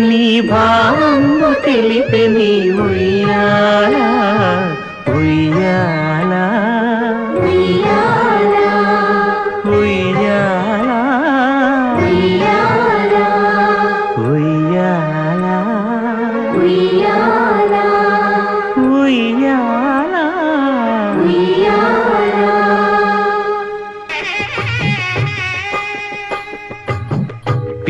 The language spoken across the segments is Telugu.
నీ భావంబు తెలిపె నీ ఉయ్యాలా. ఉయ్యాలా. ఉయ్యాలా. ఉయ్యాలా. ఉయ్యాలా.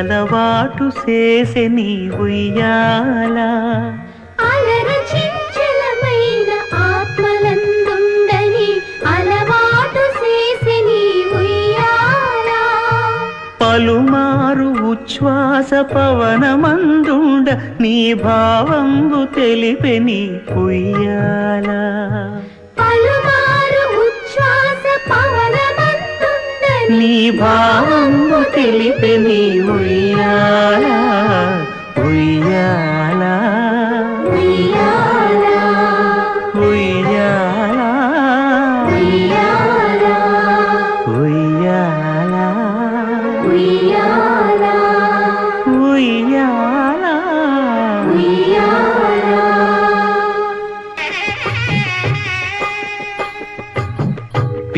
అలవాటు చేసే నీ ఉయ్యాల పలుమారు ఉచ్ఛ్వాస పవనమందుండ నీ భావంబు తెలిపె నీ కుయ్యాల నీ భావం we live Filipini Maria.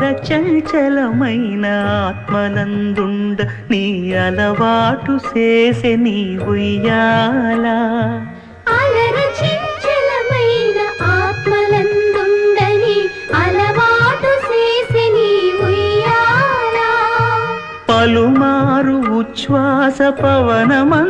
అలర చంచలమైన ఆత్మనందుండ నీ అలవాటు చేసే నీ ఉయ్యాలా అలర చంచలమైన ఆత్మలందుండని అలవాటు చేసి నీ ఉయ్యాలా పలుమారు ఉచ్ఛ్వాస పవనమం